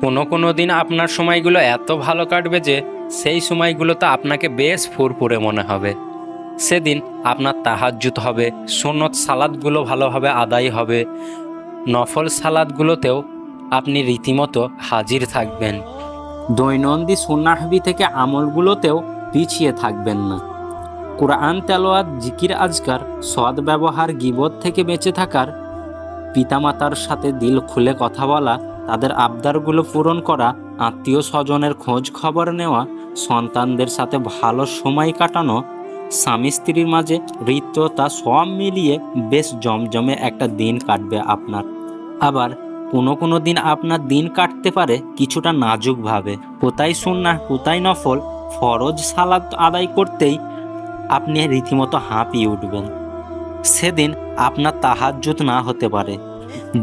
কোনো কোনো দিন আপনার সময়গুলো এত ভালো কাটবে যে সেই সময়গুলোতে আপনাকে বেশ ফুরফুরে মনে হবে। সেদিন আপনার তাহাজ্জুত হবে, সুন্নত সালাদগুলো ভালোভাবে আদায় হবে। নফল সালাদগুলোতেও আপনি রীতিমতো হাজির থাকবেন। দৈনন্দিন সুন্নাহবি থেকে আমলগুলোতেও পিছিয়ে থাকবেন না। কোরআন তেলোয়াত জিকির আজকার সৎ ব্যবহার, গিবত থেকে বেঁচে থাকার, পিতামাতার সাথে দিল খুলে কথা বলা তাদের আবদারগুলো পূরণ করা, আত্মীয় স্বজনের খোঁজ খবর নেওয়া, সন্তানদের সাথে ভালো সময় কাটানো, স্বামী স্ত্রীর মাঝে হৃদ্যতা সব মিলিয়ে বেশ জমজমে একটা দিন কাটবে আপনার। আবার কোনো কোনো দিন আপনার দিন কাটতে পারে কিছুটা নাজুকভাবে। কোথায় সুন্না কোথায় নফল, ফরজ সালাদ আদায় করতেই আপনি রীতিমতো হাঁপিয়ে উঠবেন। সেদিন আপনার তাহাজ্জুদ না হতে পারে।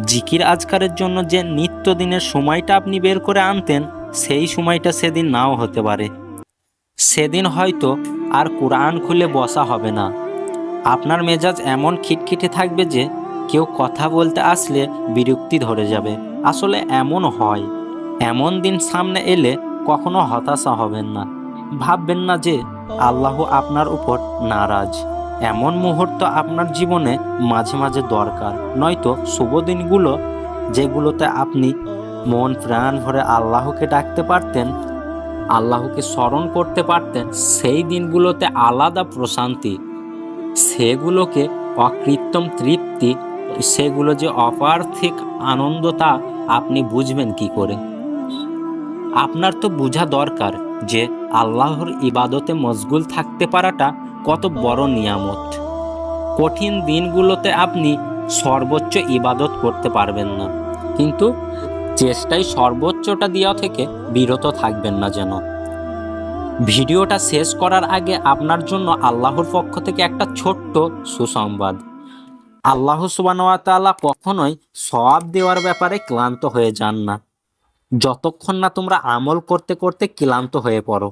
জিকির আজকারের জন্য যে নিত্যদিনের সময়টা আপনি বের করে আনতেন, সেই সময়টা সেদিন নাও হতে পারে। সেদিন হয়তো আর কোরআন খুলে বসা হবে না। আপনার মেজাজ এমন খিটখিটে থাকবে যে কেউ কথা বলতে আসলে বিরক্তি ধরে যাবে। আসলে এমন হয়। এমন দিন সামনে এলে কখনো হতাশা হবেন না। ভাববেন না যে আল্লাহ আপনার উপর নারাজ। এমন মুহূর্ত আপনার জীবনে মাঝে মাঝে দরকার। নয়তো শুভ দিনগুলো যেগুলোতে আপনি মন প্রাণ ভরে আল্লাহকে ডাকতে পারতেন, আল্লাহকে স্মরণ করতে পারতেন, সেই দিনগুলোতে আলাদা প্রশান্তি, সেগুলোকে অকৃত্রিম তৃপ্তি, সেগুলো যে অপার্থিক আনন্দ তা আপনি বুঝবেন কি করে? আপনার তো বোঝা দরকার যে আল্লাহর ইবাদতে মশগুল থাকতে পারাটা কত বড় নিয়ামত। কঠিন দিনগুলোতে আপনি সর্বোচ্চ ইবাদত করতে পারবেন না। কিন্তু চেষ্টায় সর্বোচ্চটা দেওয়া থেকে বিরত থাকবেন না যেন। ভিডিওটা শেষ করার আগে আপনার জন্য আল্লাহর পক্ষ থেকে একটা ছোট্ট সুসংবাদ। আল্লাহ সুবানওয়াতালা কখনোই সওয়াব দেওয়ার ব্যাপারে ক্লান্ত হয়ে যান না। যতক্ষণ না তোমরা আমল করতে করতে ক্লান্ত হয়ে পড়ো।